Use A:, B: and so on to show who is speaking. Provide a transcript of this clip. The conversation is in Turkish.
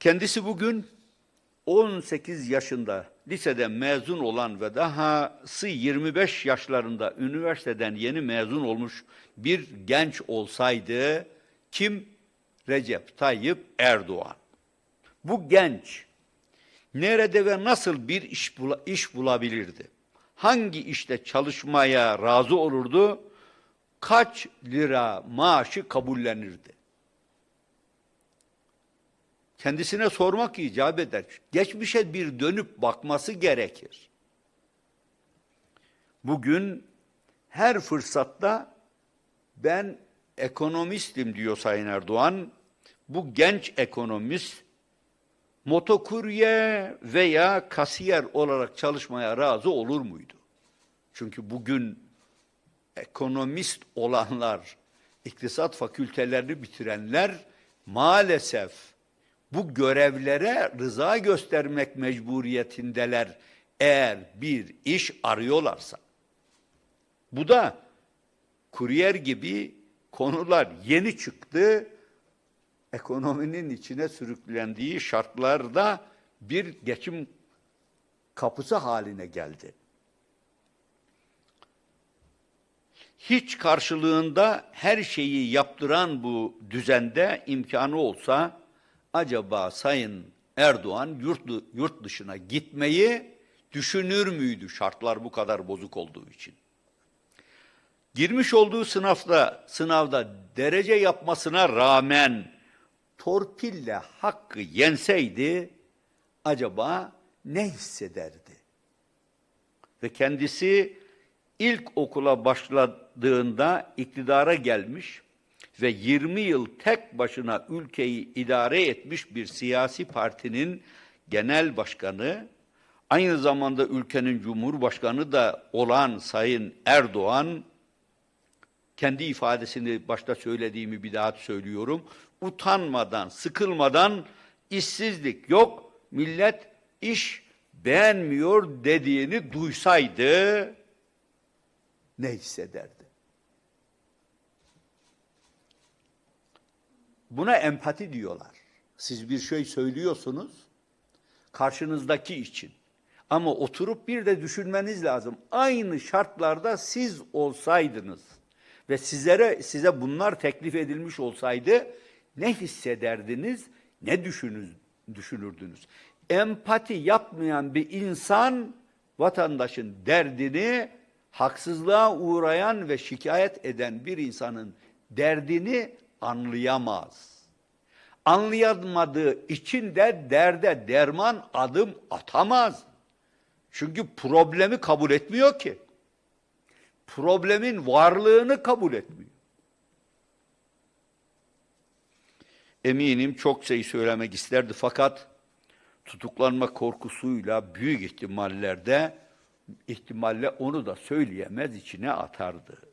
A: Kendisi bugün 18 yaşında liseden mezun olan ve dahası 25 yaşlarında üniversiteden yeni mezun olmuş bir genç olsaydı kim? Recep Tayyip Erdoğan. Bu genç nerede ve nasıl bir iş, bula- iş bulabilirdi? Hangi işte çalışmaya razı olurdu? Kaç lira maaşı kabullenirdi? Kendisine sormak icap eder. Geçmişe bir dönüp bakması gerekir. Bugün her fırsatta ben ekonomistim diyor Sayın Erdoğan. Bu genç ekonomist motokurye veya kasiyer olarak çalışmaya razı olur muydu? Çünkü bugün ekonomist olanlar, iktisat fakültelerini bitirenler maalesef bu görevlere rıza göstermek mecburiyetindeler eğer bir iş arıyorlarsa. Bu da kuryer gibi konular yeni çıktı. Ekonominin içine sürüklendiği şartlarda bir geçim kapısı haline geldi. Hiç karşılığında her şeyi yaptıran bu düzende imkanı olsa acaba Sayın Erdoğan yurt, yurt dışına gitmeyi düşünür müydü şartlar bu kadar bozuk olduğu için? Girmiş olduğu sınavda sınavda derece yapmasına rağmen torpille hakkı yenseydi acaba ne hissederdi? Ve kendisi ilk okula başladığında iktidara gelmiş ve 20 yıl tek başına ülkeyi idare etmiş bir siyasi partinin genel başkanı, aynı zamanda ülkenin cumhurbaşkanı da olan Sayın Erdoğan, kendi ifadesini başta söylediğimi bir daha söylüyorum, utanmadan, sıkılmadan işsizlik yok, millet iş beğenmiyor dediğini duysaydı ne hissederdi? Buna empati diyorlar. Siz bir şey söylüyorsunuz karşınızdaki için. Ama oturup bir de düşünmeniz lazım. Aynı şartlarda siz olsaydınız ve sizlere size bunlar teklif edilmiş olsaydı ne hissederdiniz, ne düşünür, düşünürdünüz? Empati yapmayan bir insan vatandaşın derdini haksızlığa uğrayan ve şikayet eden bir insanın derdini anlayamaz. Anlayamadığı için de derde derman adım atamaz. Çünkü problemi kabul etmiyor ki. Problemin varlığını kabul etmiyor. Eminim çok şey söylemek isterdi fakat tutuklanma korkusuyla büyük ihtimallerde ihtimalle onu da söyleyemez içine atardı.